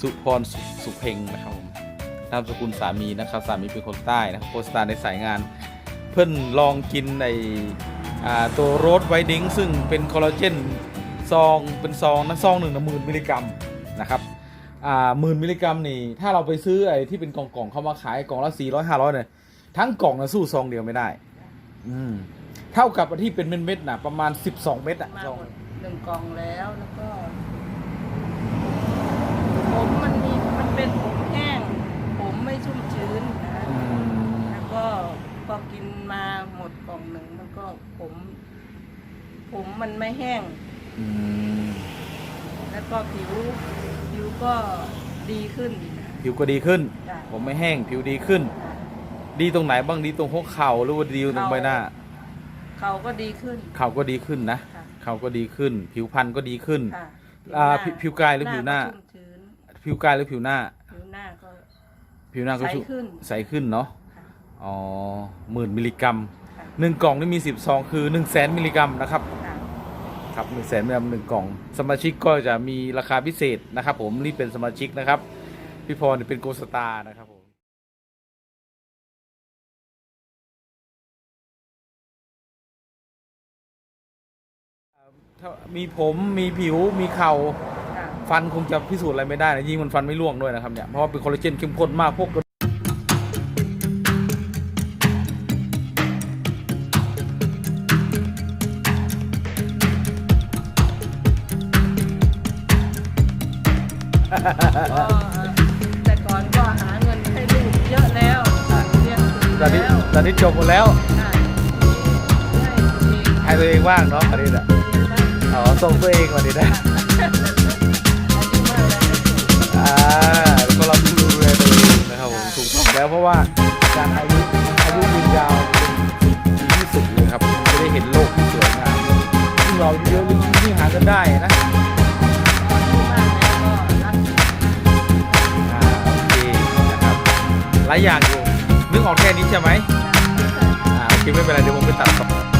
สุพรสุสุเพ็งนะครับผมนามสกุลสามีนะครับสามีเป็นคนใต้นะครับโพสต์ตาในสายงาน เพื่อนลองกินในตัวโรสไวดิ้งซึ่งเป็นคอลลาเจนซองเป็นซองนะซองหนึ่งนะหมื่นมิลลิกรัมนะครับหมื่นมิลลิกรัมนี่ถ้าเราไปซื้อไอ้ที่เป็นกล่องๆเขามาขายกล่องละสี่ร้อยห้าร้อยเนี่ยทั้งกล่องนะสู้ซองเดียวไม่ได้ อืมเท่ากับที่เป็นเม็ดๆนะประมาณ12เม็ดอะซองหนึ่งกล่องแล้วแล้วก็ ผมมันมีมันเป็นผมแห้ง ผมไม่ชุ่มชื้นนะอืมแล้วก็พอกินมาหมดกล่องหนึ่งมันก็ผม ผมมันไม่แห้ง อืมแล้วก็ผิวผิวก็ดีขึ้นนะผิวก็ดีขึ้น จ้ะผมไม่แห้งผิวดีขึ้น ดีตรงไหนบ้างดีตรงหัวเข่าหรือว่าดีตรงใบหน้า เขาก็ดีขึ้น เข่าก็ดีขึ้นนะค่ะ เข่าก็ดีขึ้น ผิวพรรณก็ดีขึ้น ค่ะอ่าหผิวผิวกายหรือผิวหน้า ก็ชุ่มชื้น ผิวกายหรือผิวหน้า ผิวหน้าก็ผิวหน้าก็ใสชุ่มขึ้น ใสขึ้นเนาะค่ะ อ๋อหมื่นมิลลิกรัมค่ะหนึ่งกล่องนี่มีสิบซองคือหนึ่งแสนมิลลิกรัมนะครับ ค่ะครับหนึ่งแสนมิลลิกรัมหนึ่งกล่อง สมาชิกก็จะมีราคาพิเศษนะครับผมนี่เป็นสมาชิกนะครับ พี่พรนี่เป็นโกลด์สตาร์นะครับผมถ้ามีผมมีผิวมีเข่าค่ะ ฟันคงจะพิสูจน์อะไรไม่ได้นะยิ่งมันฟันไม่ร่วงด้วยนะครับเนี่ยเพราะว่าเป็นคอลลาเจนเข้มข้นมากพวกก็แต่ก่อนก็หาเงินให้ลูกเยอะแล้วเรียนสูงตอนนี้แล้ว ตอนนี้จบหมดแล้วค่ะให้ตัวเองให้ตัวเองว่างเนาะอันนี้น่ะอ๋อส่งตัวเองวันนี้นะ แล้วเพราะว่าการอายุอายุยืนยาวเป็นสิ่งดีที่สุดเลยครับมันจะได้เห็นโลกที่สวยงามยิ่งเราอายุเยอะยิ่งยิ่งหากันได้นะอายุมากแล้วก็รักอ่าโอเคนะครับหลายอย่างอยู่นึกออกแค่นี้ใช่ไหมษาอ่าโอเคไม่เป็นไรเดี๋ยวผมไปตัดต่อ